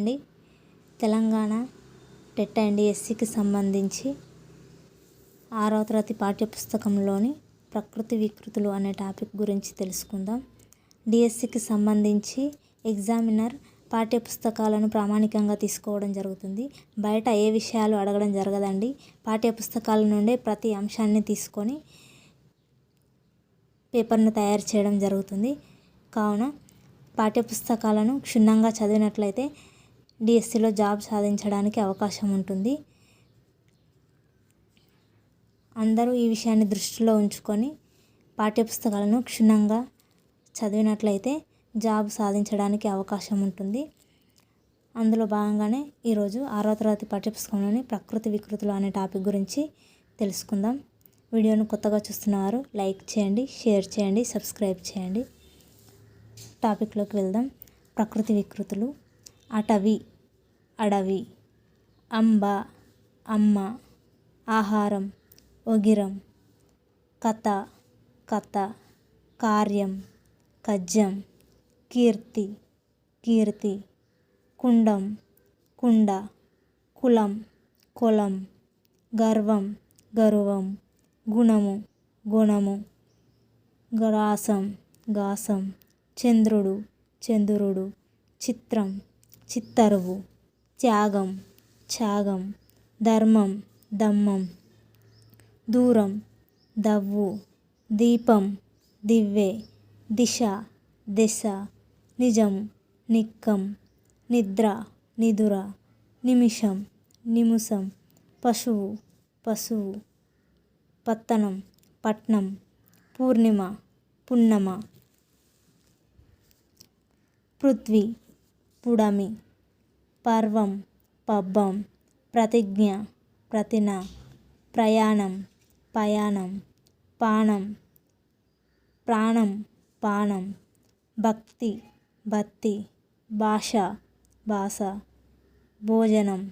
అండి Telangana TET and ఎస్సికి సంబంధించి ఆరవ తరగతి పాఠ్యపుస్తకంలోని ప్రకృతి వికృతులు అనే టాపిక్ గురించి తెలుసుకుందాం. డిఎస్సికి సంబంధించి ఎగ్జామినర్ పాఠ్యపుస్తకాలను ప్రామాణికంగా తీసుకోవడం జరుగుతుంది. బయట ఏ విషయాలు అడగడం జరగదండి. పాఠ్యపుస్తకాల నుండే ప్రతి అంశాన్ని తీసుకొని పేపర్ను తయారు చేయడం జరుగుతుంది. కావున పాఠ్యపుస్తకాలను క్షుణ్ణంగా చదివినట్లయితే డిఎస్సిలో జాబ్ సాధించడానికి అవకాశం ఉంటుంది. అందరూ ఈ విషయాన్ని దృష్టిలో ఉంచుకొని పాఠ్యపుస్తకాలను క్షుణ్ణంగా చదివినట్లయితే జాబ్ సాధించడానికి అవకాశం ఉంటుంది. అందులో భాగంగానే ఈరోజు ఆరో తరగతి పాఠ్యపుస్తకంలోని ప్రకృతి వికృతులు అనే టాపిక్ గురించి తెలుసుకుందాం. వీడియోను కొత్తగా చూస్తున్నవారు లైక్ చేయండి షేర్ చేయండి సబ్స్క్రైబ్ చేయండి. టాపిక్లోకి వెళ్దాం. ప్రకృతి వికృతులు అటవీ అడవి అంబ అమ్మ ఆహారం ఒగిరం కథ కథ కార్యం కజ్జం కీర్తి కీర్తి కుండం కుండ కులం కులం గర్వం గర్వం గుణము గుణము గ్రాసం గాసం చంద్రుడు చంద్రుడు చిత్రం చిత్తరువు త్యాగం త్యాగం ధర్మం దమ్మం దూరం దవ్వు దీపం దివ్వె దిశ దిశ నిజం నిక్కం నిద్ర నిదుర నిమిషం నిముసం పశువు పశువు పత్తనం పట్నం పూర్ణిమ పున్నమ పృథ్వీ పుడమి. పర్వం పబ్బం ప్రతిజ్ఞ ప్రతిన ప్రయాణం పయాణం పాణం ప్రాణం పాణం భక్తి భక్తి భాష భాష భోజనం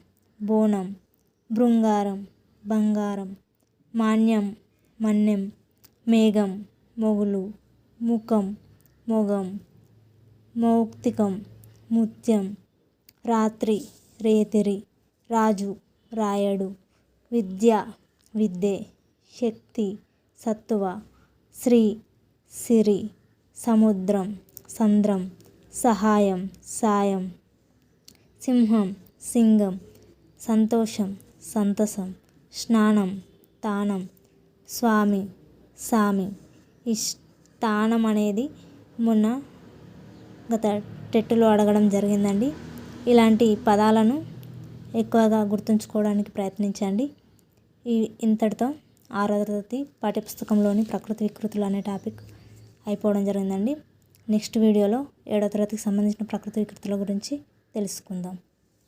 బోనం బృంగారం బంగారం మాన్యం మన్యం మేఘం మొగులు ముఖం మొగం మౌక్తికం ముత్యం రాత్రి రేతిరి రాజు రాయడు విద్య విద్దే శక్తి సత్తువ శ్రీ సిరి సముద్రం సంద్రం సహాయం సాయం సింహం సింగం సంతోషం సంతసం స్నానం తానం స్వామి సామి. ఈ స్థానం అనేది మొన్న గత టెట్టులో అడగడం జరిగిందండి. ఇలాంటి పదాలను ఎక్కువగా గుర్తుంచుకోవడానికి ప్రయత్నించండి. ఈ ఇంతటితో ఆరో తరగతి పాఠ్యపుస్తకంలోని ప్రకృతి వికృతులు అనే టాపిక్ అయిపోవడం జరిగిందండి. నెక్స్ట్ వీడియోలో ఏడో తరగతికి సంబంధించిన ప్రకృతి వికృతుల గురించి తెలుసుకుందాం.